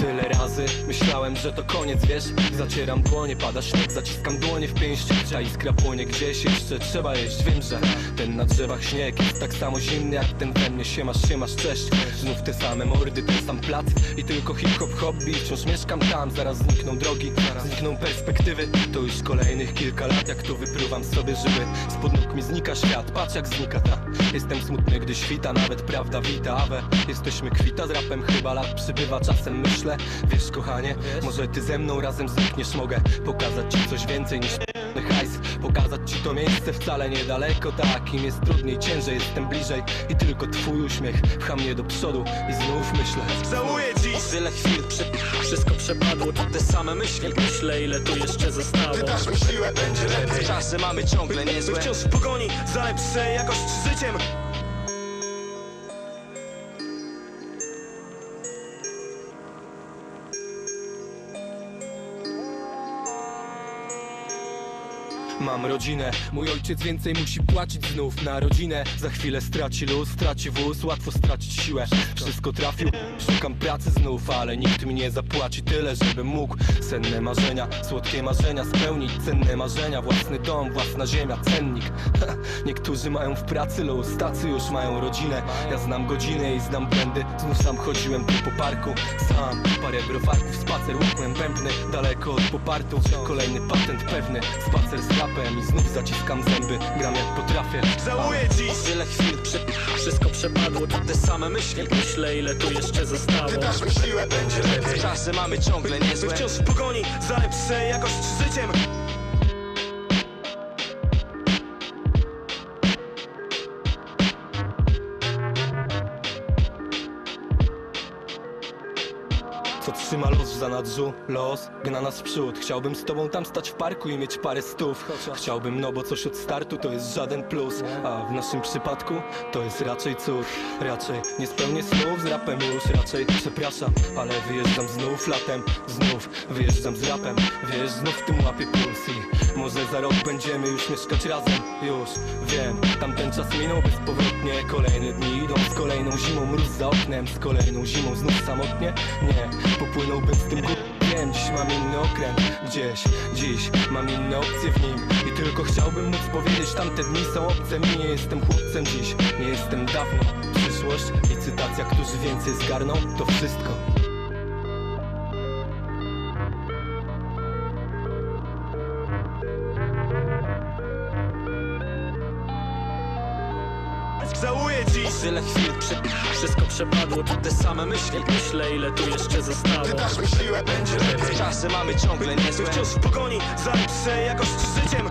Tyle razy myślałem, że to koniec, wiesz? Zacieram dłonie, pada śnieg, zaciskam dłonie w pięści Ta iskra płonie gdzieś, jeszcze trzeba jeść. Wiem, że ten na drzewach śnieg jest tak samo zimny jak ten we mnie. Siemasz, siemasz, cześć. Znów te same mordy, ten sam plac. I tylko hip-hop hobby, wciąż mieszkam tam Zaraz znikną drogi, znikną perspektywy. To już kolejnych kilka lat, jak tu wypruwam sobie żyły Spod nóg mi znika świat, patrz jak znika ta. Jestem smutny, gdy świta, nawet prawda wita. Awe, jesteśmy kwita z rapem, chyba lat przybywa Czasem myślę, wiesz kochanie Może ty ze mną razem znikniesz, mogę Pokazać ci coś więcej niż hajs. Pokazać ci to miejsce wcale niedaleko Tak, im jest trudniej, ciężej, jestem bliżej. I tylko twój uśmiech pcha mnie do przodu. I znów myślę. Całuję dziś. Tyle chwil, prze... wszystko przepadło. Te same myśli, myślę ile tu jeszcze zostało. Dasz mi siłę, będzie lepiej. Czasy mamy ciągle niezłe. Wciąż w pogoni za lepszej jakość życiem Mam rodzinę, mój ojciec więcej musi płacić znów na rodzinę. Za chwilę straci luz, straci wóz, łatwo stracić siłę. Wszystko trafił, szukam pracy znów, ale nikt mi nie zapłaci tyle, żebym mógł Senne marzenia, słodkie marzenia spełnić. Cenne marzenia, własny dom, własna ziemia, cennik Niektórzy mają w pracy luz, tacy już mają rodzinę. Ja znam godziny i znam błędy, znów sam chodziłem tu po parku. Sam, parę browarków, spacer, łukłem bębny Daleko od popartu, kolejny patent pewny. Spacer z rapem i znów zaciskam zęby. Gram jak potrafię. Całuję dziś Tyle chwil, prze... wszystko przepadło Te same myśli, myślę ile tu jeszcze zostało. Dasz mi siłę, będzie lepiej. Czasy mamy ciągle niezłe. Wciąż w pogoni za lepszej jakość życiem Co trzyma los w zanadrzu? Los gna nas w przód. Chciałbym z tobą tam stać w parku i mieć parę stów. Chciałbym, no bo coś od startu to jest żaden plus. A w naszym przypadku to jest raczej cud. Raczej nie spełnię snów z rapem już. Raczej przepraszam, ale wyjeżdżam znów latem. Znów wyjeżdżam z rapem. Wiesz, znów w tym łapie puls może za rok będziemy już mieszkać razem? Już wiem, tamten czas minął bezpowrotnie. Kolejne dni idą z kolejną zimą. Mróz za oknem, z kolejną zimą. Znów samotnie? Nie, popłynąłbym z tym górem Dziś mam inny okręt, gdzieś, dziś mam inne opcje w nim. I tylko chciałbym móc powiedzieć, tamte dni są obce. Mi Nie jestem chłopcem dziś, nie jestem dawno. Przyszłość i cytacja, którzy więcej zgarną, to wszystko Całuję dziś Tyle chwil, prze... wszystko przepadło Te same myśli, myślę ile tu jeszcze zostało. Dasz mi siłę, będzie lepiej. Czasy mamy ciągle niezłe. Wciąż w pogoni za lepszej jakość życiem